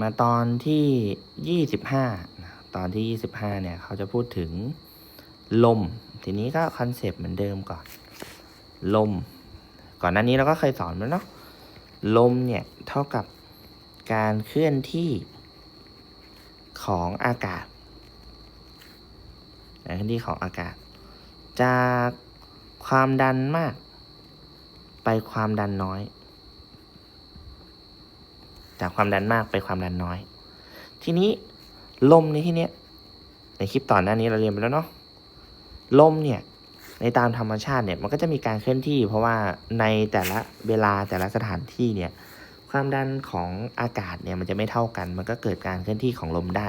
มาตอนที่ยี่สิบห้าตอนที่ยี่สิบห้าเนี่ยเขาจะพูดถึงลม ทีนี้ก็คอนเซปต์เหมือนเดิมก่อน ลม ก่อนหน้านี้เราก็เคยสอนแล้วเนาะ ลมเนี่ยเท่ากับการเคลื่อนที่ของอากาศการเคลื่อนที่ของอากาศ จากความดันมาก ไปความดันน้อย จากความดันมากไปความดันน้อย ทีนี้ลมในที่เนี้ยในคลิปตอนหน้านี้เราเรียนไปแล้วเนาะลมเนี่ยในตามธรรมชาติเนี่ยมันก็จะมีการเคลื่อนที่ เพราะว่าในแต่ละเวลาแต่ละสถานที่เนี่ยความดันของอากาศเนี่ยมันจะไม่เท่ากัน มันก็เกิดการเคลื่อนที่ของลมได้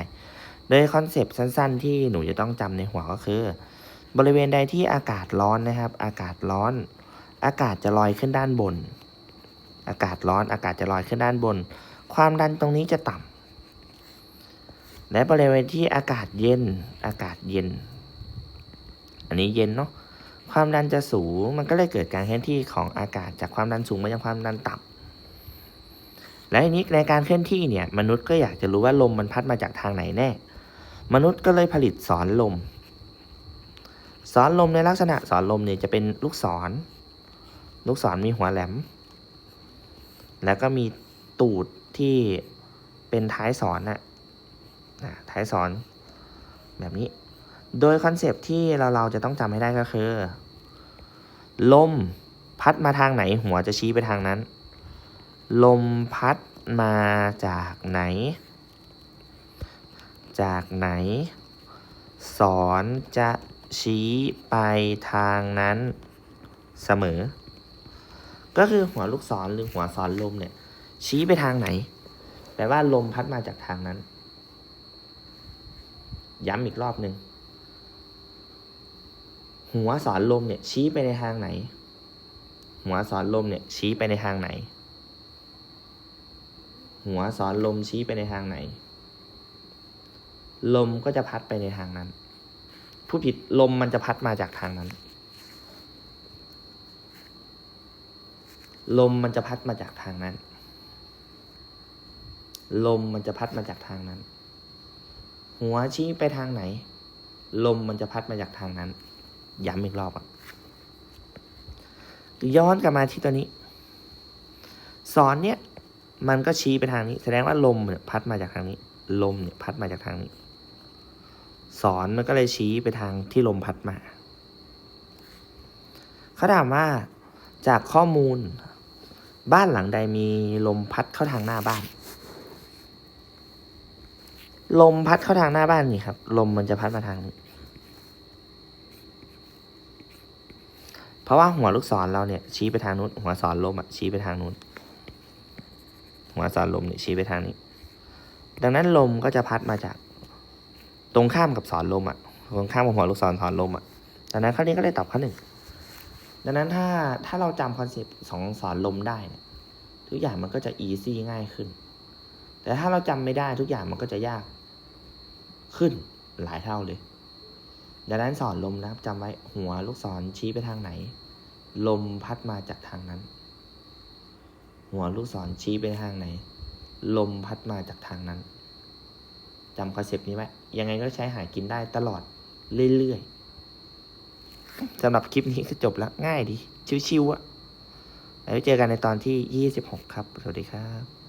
โดยคอนเซปต์สั้น ๆ ที่หนูจะต้องจำในหัวก็คือ บริเวณใดที่อากาศร้อนนะครับ อากาศร้อน อากาศจะลอยขึ้นด้านบน อากาศร้อนอากาศจะลอยขึ้นด้านบน ความดันตรงนี้จะต่ำและบริเวณที่อากาศเย็นอากาศเย็น อันนี้เย็นเนาะความดันจะสูงมันก็เลยเกิดการเคลื่อนที่ของอากาศจากความดันสูงมายังความดันต่ำและทีนี้ในการเคลื่อนที่เนี่ย มนุษย์ก็อยากจะรู้ว่าลมมันพัดมาจากทางไหนแน่ มนุษย์ก็เลยผลิตสอนลมสอนลมในลักษณะสอนลมเนี่ยจะเป็นลูกศร ลูกศรมีหัวแหลม แล้วก็มีตูด ที่เป็นท้ายสอนน่ะนะท้ายสอนแบบนี้ โดยคอนเซปที่เราเราจะต้องจำให้ได้ก็คือ ลมพัดมาทางไหนหัวจะชี้ไปทางนั้น ลมพัดมาจากไหน จากไหน สอนจะชี้ไปทางนั้นเสมอ ก็คือหัวลูกศรหรือหัวศรลมเนี่ย ชี้ไปทางไหน แปลว่าลมพัดมาจากทางนั้น ย้ำอีกรอบหนึ่ง หัวสอนลมเนี่ย ชี้ไปในทางไหน หัวสอนลมเนี่ย ชี้ไปในทางไหน หัวสอนลมชี้ไปในทางไหน ลมก็จะพัดไปในทางนั้น ผู้ผิดลมมันจะพัดมาจากทางนั้นลมมันจะพัดมาจากทางนั้น ลมมันจะพัดมาจากทางนั้น หัวชี้ไปทางไหน ลมมันจะพัดมาจากทางนั้น ย้ำอีกรอบอะย้อนกลับมาที่ตัวนี้ สอนเนี่ย มันก็ชี้ไปทางนี้ แสดงว่าลมเนี่ยพัดมาจากทางนี้ ลมเนี่ยพัดมาจากทางนี้ สอนมันก็เลยชี้ไปทางที่ลมพัดมา เขาถามว่าจากข้อมูล บ้านหลังใดมีลมพัดเข้าทางหน้าบ้าน ลมพัดเข้าทางหน้าบ้านนี่ครับ ลมมันจะพัดมาทางนี้ เพราะว่าหัวลูกศรเราเนี่ยชี้ไปทางนู้น หัวศรลมอะชี้ไปทางนู้น หัวศรลมเนี่ยชี้ไปทางนี้ ดังนั้นลมก็จะพัดมาจาก ตรงข้ามกับศรลมอะ ตรงข้ามกับหัวลูกศรศรลมอะ ดังนั้นข้อนี้ก็เลยตอบข้อหนึ่ง ดังนั้นถ้าถ้าเราจำคอนเซปต์สองสอนลมได้เนี่ยทุกอย่างมันก็จะอีซี่ง่ายขึ้น แต่ถ้าเราจำไม่ได้ทุกอย่างมันก็จะยากขึ้นหลายเท่าเลย ดังนั้นสอนลมนะครับจำไว้หัวลูกศรชี้ไปทางไหน ลมพัดมาจากทางนั้น หัวลูกศรชี้ไปทางไหน ลมพัดมาจากทางนั้นจำคอนเซปต์นี้ไว้ยังไงก็ใช้หากินได้ตลอดเรื่อยๆสำหรับคลิปนี้ก็จบแล้วง่ายดี ชิวๆอะแล้วเจอกันในตอนที่ 26 ครับ สวัสดีครับ